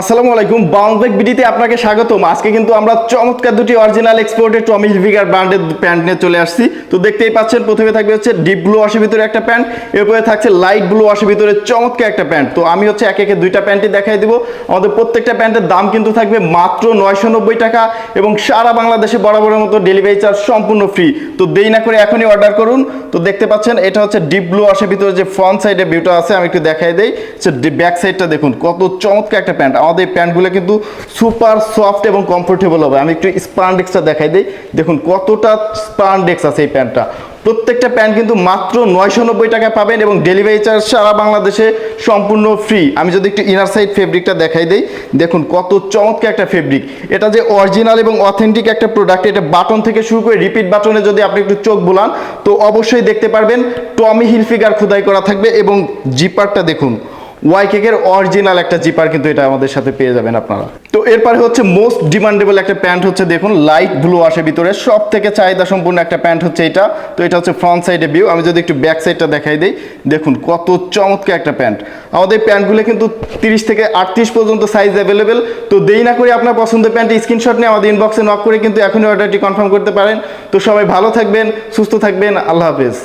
আসসালামু আলাইকুম বাউন্সবেক বিডিতে আপনাকে স্বাগতম। আজকে কিন্তু আমরা চমৎকার দুটি অরিজিনাল এক্সপোর্টেড টমি হিলফিগার ব্র্যান্ডের প্যান্ট নিয়ে চলে আসছি। তো দেখতেই পাচ্ছেন, প্রথমে থাকবে হচ্ছে ডিপ ব্লু ওয়াশের ভিতরে একটা প্যান্ট এরপরে থাকছে লাইট ব্লু ওয়াশের ভিতরে চমৎকার একটা প্যান্ট তো আমি হচ্ছে একে একে দুইটা প্যান্টই দেখাই দিব। আমাদের প্রত্যেকটা প্যান্টের দাম কিন্তু থাকবে মাত্র নয়শো নব্বই টাকা এবং সারা বাংলাদেশে বরাবরের মতো ডেলিভারি চার্জ সম্পূর্ণ ফ্রি তো দেরি না করে এখনই অর্ডার করুন। তো দেখতে পাচ্ছেন, এটা হচ্ছে ডিপ ব্লু ওয়াশের ভিতরে যে ফ্রন্ট সাইডে ভিউটা আছে, আমি একটু দেখাই দেই। ব্যাক সাইডটা দেখুন, কত চমৎকার একটা প্যান্ট আমাদের প্যান্টগুলো কিন্তু সুপার সফট এবং কমফোর্টেবল হবে। আমি একটু স্পান্ডেক্সটা দেখাই দিই। দেখুন, কতটা স্পান্ডেক্স আছে এই প্যান্টটা। প্রত্যেকটা প্যান্ট কিন্তু মাত্র নয়শো নব্বই টাকা পাবেন এবং ডেলিভারি চার্জ সারা বাংলাদেশে সম্পূর্ণ ফ্রি আমি যদি একটু ইনার সাইড ফেব্রিকটা দেখাই দিই, দেখুন কত চমৎকার একটা ফেব্রিক এটা যে অরিজিনাল এবং অথেন্টিক একটা প্রোডাক্ট এটা বাটন থেকে শুরু করে রিপিট বাটনে যদি আপনি একটু চোখ বুলান, তো অবশ্যই দেখতে পারবেন টমি হিলফিগার খোদাই করা থাকবে এবং জিপারটা দেখুন। ওয়াই কেকের অরিজিনাল একটা জিপার কিন্তু এটা আমাদের সাথে পেয়ে যাবেন আপনারা। তো এরপরে হচ্ছে মোস্ট ডিমান্ডেবল একটা প্যান্ট হচ্ছে দেখুন লাইট ব্লু আসে ভিতরে। সব থেকে চাহিদা সম্পূর্ণ একটা প্যান্ট হচ্ছে এটা। তো এটা হচ্ছে ফ্রন্ট সাইডে ভিউ আমি যদি একটু ব্যাক সাইডটা দেখাই দিই, দেখুন কত চমৎকার একটা প্যান্ট। আমাদের প্যান্টগুলো কিন্তু তিরিশ থেকে আটত্রিশ পর্যন্ত সাইজ অ্যাভেলেবেল তো দেরি না করে আপনার পছন্দের প্যান্ট স্ক্রিনশট নিয়ে আমাদের ইনবক্সে নক করে কিন্তু এখনই অর্ডারটি কনফার্ম করতে পারেন। তো সবাই ভালো থাকবেন, সুস্থ থাকবেন। আল্লাহ হাফেজ।